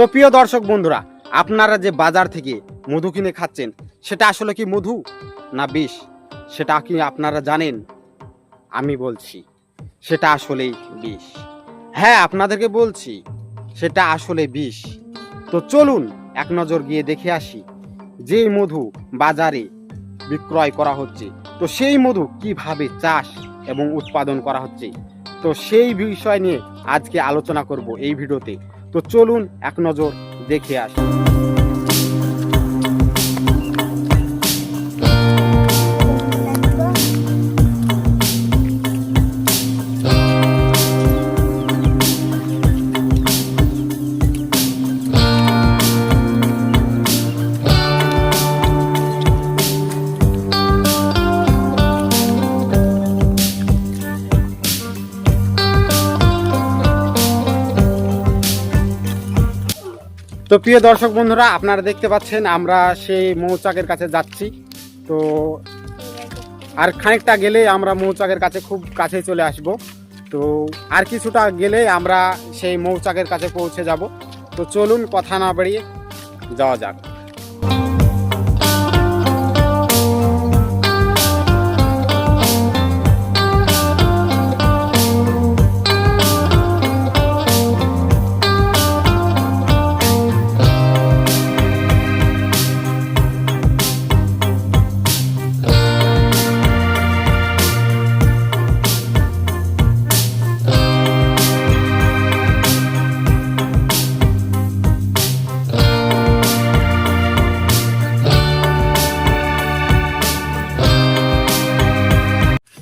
তো প্রিয় দর্শক বন্ধুরা, আপনারা যে বাজার থেকে মধু কিনে খাচ্ছেন, সেটা আসলে কি মধু না বিষ? সেটা কি আপনারা জানেন? আমি বলছি, সেটা আসলেই বিষ। হ্যাঁ আপনাদেরকে বলছি, সেটা আসলে বিষ। তো চলুন এক নজর গিয়ে দেখে আসি যে মধু বাজারে বিক্রয় করা হচ্ছে, তো সেই মধু কীভাবে চাষ এবং উৎপাদন করা হচ্ছে? তো সেই বিষয় নিয়ে আজকে আলোচনা করব এই ভিডিওতে। তো চলুন এক নজর দেখে আসি। তো প্রিয় দর্শক বন্ধুরা, আপনারা দেখতে পাচ্ছেন আমরা সেই মৌচাকের কাছে যাচ্ছি। তো আর খানিকটা গেলে আমরা মৌচাকের কাছে খুব কাছে চলে আসব। তো আর কিছুটা গেলে আমরা সেই মৌচাকের কাছে পৌঁছে যাব। তো চলুন, কথা না বাড়িয়ে যাওয়া যাক।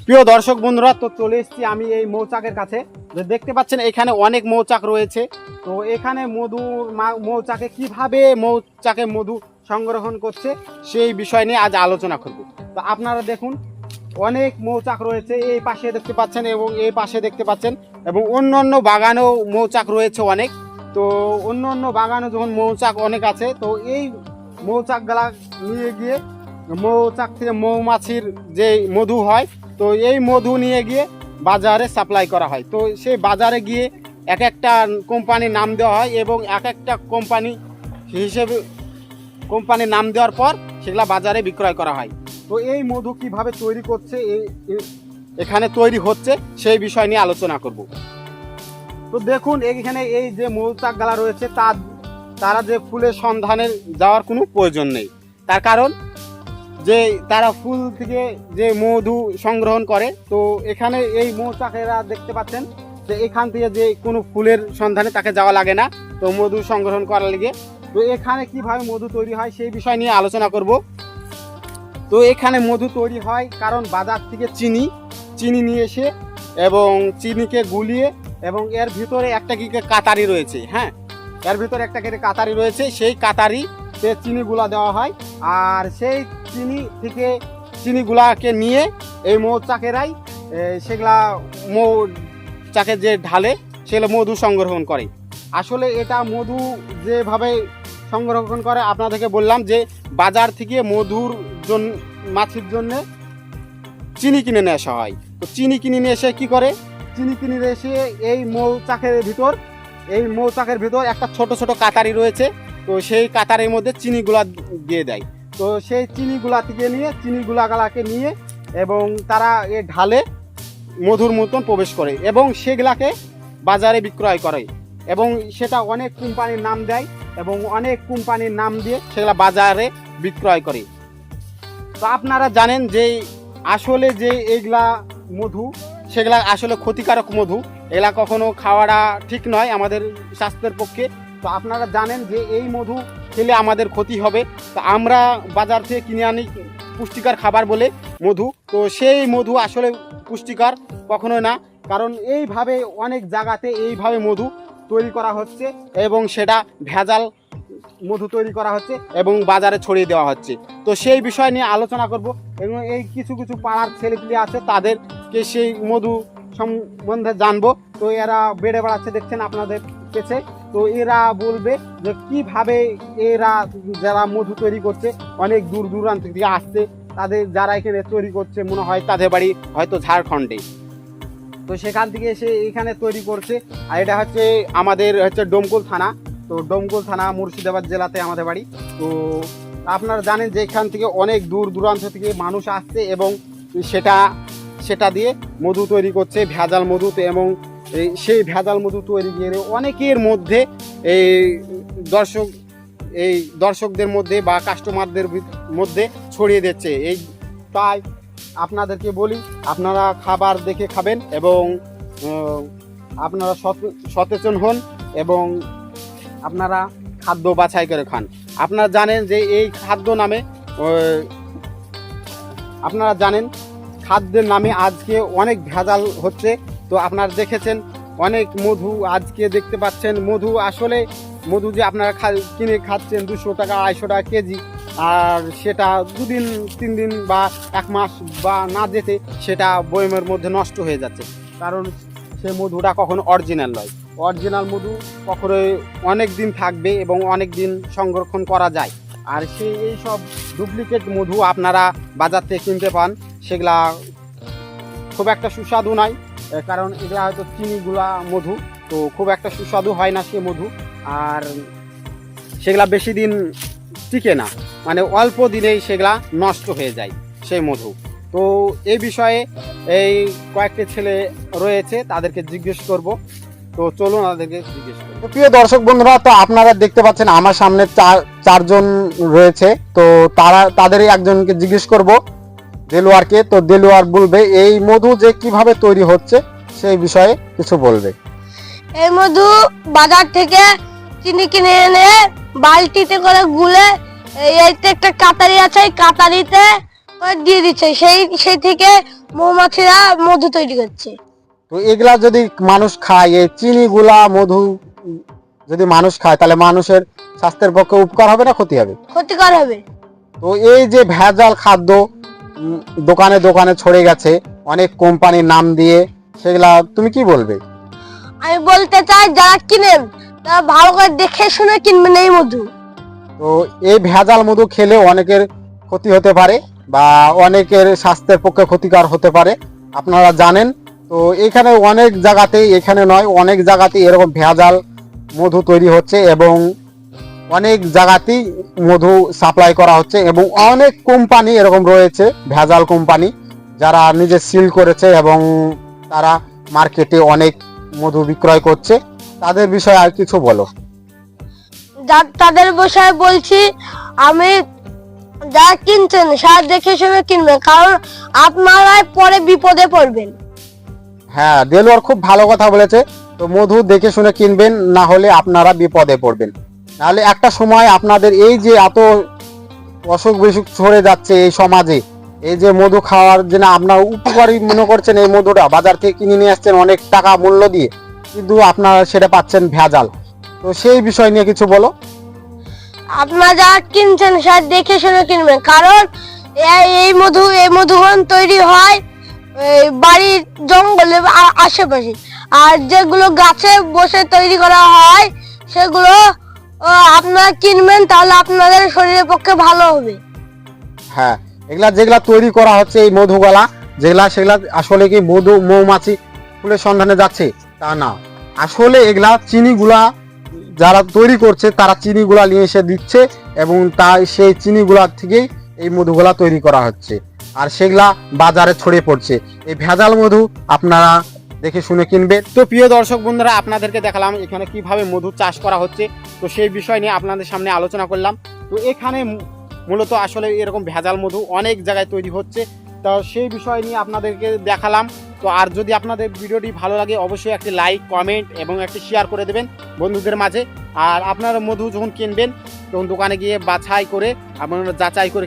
প্রিয় দর্শক বন্ধুরা, তো চলে এসেছি আমি এই মৌচাকের কাছে। দেখতে পাচ্ছেন, এখানে অনেক মৌচাক রয়েছে। তো এখানে মধুর মা- মৌচাকে কীভাবে মৌচাকে মধু সংগ্রহণ করছে, সেই বিষয় নিয়ে আজ আলোচনা করব। তো আপনারা দেখুন, অনেক মৌচাক রয়েছে এই পাশে দেখতে পাচ্ছেন এবং এই পাশে দেখতে পাচ্ছেন, এবং অন্য অন্য বাগানেও মৌচাক রয়েছে অনেক। তো অন্য অন্য বাগানে যখন মৌচাক অনেক আছে, তো এই মৌচাকগুলা নিয়ে গিয়ে মৌচাক থেকে মৌমাছির যে মধু হয়, তো এই মধু নিয়ে গিয়ে বাজারে সাপ্লাই করা হয়। তো সেই বাজারে গিয়ে এক একটা কোম্পানির নাম দেওয়া হয় এবং এক একটা কোম্পানি হিসেবে কোম্পানির নাম দেওয়ার পর সেগুলো বাজারে বিক্রয় করা হয়। তো এই মধু কীভাবে তৈরি করছে এই এখানে তৈরি হচ্ছে সেই বিষয় নিয়ে আলোচনা করব। তো দেখুন, এখানে এই যে মৌচাক গালা রয়েছে, তার, তারা যে ফুলের সন্ধানে যাওয়ার কোনো প্রয়োজন নেই। তার কারণ যে তারা ফুল থেকে যে মধু সংগ্রহণ করে, তো এখানে এই মৌচাকেরা দেখতে পাচ্ছেন যে এখান থেকে যে কোনো ফুলের সন্ধানে তাকে যাওয়া লাগে না, তো মধু সংগ্রহণ করার লিগে। তো এখানে কীভাবে মধু তৈরি হয় সেই বিষয় নিয়ে আলোচনা করব। তো এখানে মধু তৈরি হয় কারণ বাজার থেকে চিনি চিনি নিয়ে এসে এবং চিনিকে গুলিয়ে এবং এর ভিতরে একটা কি কাতারি রয়েছে হ্যাঁ? এর ভিতরে একটা করে কাতারি রয়েছে, সেই কাতারি তে চিনিগুলা দেওয়া হয়। আর সেই চিনি থেকে চিনিগুলাকে নিয়ে এই মৌচাকেরাই সেগুলা মৌ, চাকে যে ঢালে, সেগুলো মধু সংগ্রহণ করে। আসলে এটা মধু যেভাবে সংরক্ষণ করে, আপনাদেরকে বললাম যে বাজার থেকে মধুর জন্য মাছের জন্য চিনি কিনে নিয়ে আসা হয়। তো চিনি কিনে নিয়ে এসে কী করে? চিনি কিনে নিয়ে এসে এই মৌচাকের ভিতর, এই মৌচাকের ভিতর একটা ছোট ছোট কাতারি রয়েছে। তো সেই কাতারের মধ্যে চিনিগুলা দিয়ে দেয়। তো সেই চিনিগুলা থেকে নিয়ে, চিনিগুলাগুলাকে নিয়ে এবং তারা এ ঢালে মধুর মতন প্রবেশ করে এবং সেগুলাকে বাজারে বিক্রয় করে এবং সেটা অনেক কোম্পানির নাম দেয় এবং অনেক কোম্পানির নাম দিয়ে সেগুলা বাজারে বিক্রয় করে। তো আপনারা জানেন যে আসলে যে এইগুলা মধু, সেগুলা আসলে ক্ষতিকারক মধু, এগুলা কখনো খাওয়াটা ঠিক নয় আমাদের স্বাস্থ্যের পক্ষে। তো আপনারা জানেন যে এই মধু খেলে আমাদের ক্ষতি হবে। তো আমরা বাজার থেকে কিনে আনি পুষ্টিকর খাবার বলে মধু। তো সেই মধু আসলে পুষ্টিকর কখনো না। কারণ এইভাবে অনেক জায়গাতে এইভাবে মধু তৈরি করা হচ্ছে এবং সেটা ভেজাল মধু তৈরি করা হচ্ছে এবং বাজারে ছড়িয়ে দেওয়া হচ্ছে। তো সেই বিষয় নিয়ে আলোচনা করব এবং এই কিছু কিছু পাড়ার ছেলেপিলে আছে, তাদেরকে সেই মধু সম্বন্ধে জানব। তো এরা বেড়ে বেড়াচ্ছে, দেখছেন আপনাদের কাছে তো এরা বলবে যে কীভাবে এরা যারা মধু তৈরি করছে, অনেক দূর দূরান্ত থেকে আসছে, তাদের যারা এখানে তৈরি করছে মনে হয় তাদের বাড়ি হয়তো ঝাড়খণ্ডে। তো সেখান থেকে এসে এখানে তৈরি করছে, আর এটা হচ্ছে আমাদের হচ্ছে ডোমকল থানা। তো ডোমকল থানা, মুর্শিদাবাদ জেলাতে আমাদের বাড়ি। তো আপনারা জানেন যে এখান থেকে অনেক দূর দূরান্ত থেকে মানুষ আসছে এবং সেটা সেটা দিয়ে মধু তৈরি করছে, ভেজাল মধু এবং সেই ভেজাল মধু তৈরি করে অনেকের মধ্যে এই দর্শক, এই দর্শকদের মধ্যে বা কাস্টমারদের মধ্যে ছড়িয়ে দিচ্ছে। এই তাই আপনাদেরকে বলি, আপনারা খাবার দেখে খাবেন এবং আপনারা সচে- সচেতন হন এবং আপনারা খাদ্য বাছাই করে খান। আপনারা জানেন যে এই খাদ্য নামে আপনারা জানেন, খাদ্যের নামে আজকে অনেক ভেজাল হচ্ছে। তো আপনারা দেখেছেন অনেক মধু আজকে দেখতে পাচ্ছেন। মধু আসলে, মধু যে আপনারা খা- কিনে খাচ্ছেন দুশো টাকা, আড়াইশো টাকা কেজি, আর সেটা দুদিন তিন দিন বা এক মাস বা না যেতে সেটা বয়মের মধ্যে নষ্ট হয়ে যাচ্ছে। কারণ সে মধুটা কখনো অরিজিনাল নয়। অরিজিনাল মধু কখনোই অনেক দিন থাকবে এবং অনেক দিন সংরক্ষণ করা যায়। আর সেই এই সব ডুপ্লিকেট মধু আপনারা বাজার থেকে কিনতে পান, সেগুলা খুব একটা সুস্বাদু নয়। কারণ এগুলা হয়তো চিনিগুলা মধু, তো খুব একটা সুস্বাদু হয় না সে মধু, আর সেগুলা বেশি দিন টিকে না। মানে অল্প দিনেই সেগুলা নষ্ট হয়ে যায় সেই মধু। তো এই বিষয়ে এই কয়েকটি ছেলে রয়েছে, তাদেরকে জিজ্ঞেস করব। তো চলুন তাদেরকে জিজ্ঞেস করব প্রিয় দর্শক বন্ধুরা, তো আপনারা দেখতে পাচ্ছেন আমার সামনে চার, চারজন রয়েছে, তো তারা তাদের একজনকে জিজ্ঞেস করব। দেলোয়ারকে তো দেলোয়ার বলবে এই মধু যে কীভাবে তৈরি হচ্ছে সেই বিষয়ে কিছু বলবে। এই মধু বাজার থেকে চিনি কিনে এনে বালতিতে করে গুলে এই এইতে একটা কাতারি আছে এই কাতারিতে দিয়ে দিচ্ছে। সেই সেই থেকে মৌমাছিরা মধু তৈরি করছে। তো এগুলা যদি মানুষ খায় এই চিনিগুলা মধু যদি মানুষ খায় তাহলে মানুষের স্বাস্থ্যের পক্ষে উপকার হবে না ক্ষতি হবে? ক্ষতিকর হবে। তো এই যে ভেজাল খাদ্য দোকানে দোকানে ছড়ে গেছে অনেক কোম্পানির নাম দিয়ে সেগুলা তুমি কি বলবে? আমি বলতে চাই যারা কিনেন তারা ভালো করে দেখে শুনে কিনবেন এই মধু। তো এই ভেজাল মধু খেলে অনেকের ক্ষতি হতে পারে বা অনেকের স্বাস্থ্যের পক্ষে ক্ষতিকর হতে পারে আপনারা জানেন। তো এখানে অনেক জায়গাতেই এখানে নয় অনেক জায়গাতেই এরকম ভেজাল মধু তৈরি হচ্ছে এবং অনেক জায়গাতেই মধু সাপ্লাই করা হচ্ছে এবং অনেক কোম্পানি এরকম রয়েছে ভেজাল কোম্পানি যারা নিজে সিল করেছে এবং তারা মার্কেটে অনেক মধু বিক্রয় করছে। তাদের বিষয়ে আর কিছু বলো। যা- তাদের বিষয়ে বলছি আমি যারা কিনছেন সার দেখে শুনে কিনবেন কারণ আপনারাই পরে বিপদে পড়বেন। হ্যাঁ দেলোয়ার খুব ভালো কথা বলেছে। তো মধু দেখে শুনে কিনবেন না হলে আপনারা বিপদে পড়বেন। নাহলে একটা সময় আপনাদের এই যে এত অসুখ বিসুখ ছড়ে যাচ্ছে এই সমাজে, এই যে মধু খাওয়ার জন্য আপনার উপকারী মনে করছেন এই মধুটা, বাজার থেকে কিনে নিয়ে আসছেন অনেক টাকা মূল্য দিয়ে, কিন্তু আপনারা সেটা পাচ্ছেন ভেজাল। তো সেই বিষয় নিয়ে কিছু বলো। আপনারা যা কিনছেন সার দেখে শুনে কিনবেন, কারণ এই- মধু, এই মধুবন তৈরি হয় বাড়ির জঙ্গলে আশেপাশে। আর যেগুলো গাছে বসে তৈরি করা হয়, সেগুলো আহ, আপনারা কিনবেন তাহলে আপনাদের শরীরের পক্ষে ভালো হবে। হ্যাঁ এগুলা যেগুলা তৈরি করা হচ্ছে এই মধুগুলা যেগুলা সেগুলা আসলে কি মধু মৌমাছি ফুলের সন্ধানে যাচ্ছে? তা না। আসলে এগুলা চিনিগুলা যারা তৈরি করছে তারা চিনিগুলা নিয়ে এসে দিচ্ছে এবং তা সেই চিনিগুলা থেকেই এই মধুগুলা তৈরি করা হচ্ছে। আর সেগুলা বাজারে ছড়িয়ে পড়ছে। এই ভেজাল মধু আপনারা দেখে শুনে কিনবে। তো প্রিয় দর্শক বন্ধুরা, আপনাদেরকে দেখালাম এখানে কীভাবে মধু চাষ করা হচ্ছে। তো সেই বিষয় নিয়ে আপনাদের সামনে আলোচনা করলাম। তো এখানে মূলত আসলে এরকম ভেজাল মধু অনেক জায়গায় তৈরি হচ্ছে। তো সেই বিষয় নিয়ে আপনাদেরকে দেখালাম। তো আর যদি আপনাদের ভিডিওটি ভালো লাগে, অবশ্যই একটি লাইক, কমেন্ট এবং একটি শেয়ার করে দেবেন বন্ধুদের মাঝে। আর আপনারা মধু যখন কিনবেন, তখন দোকানে গিয়ে বাছাই করে, আপনারা যাচাই করে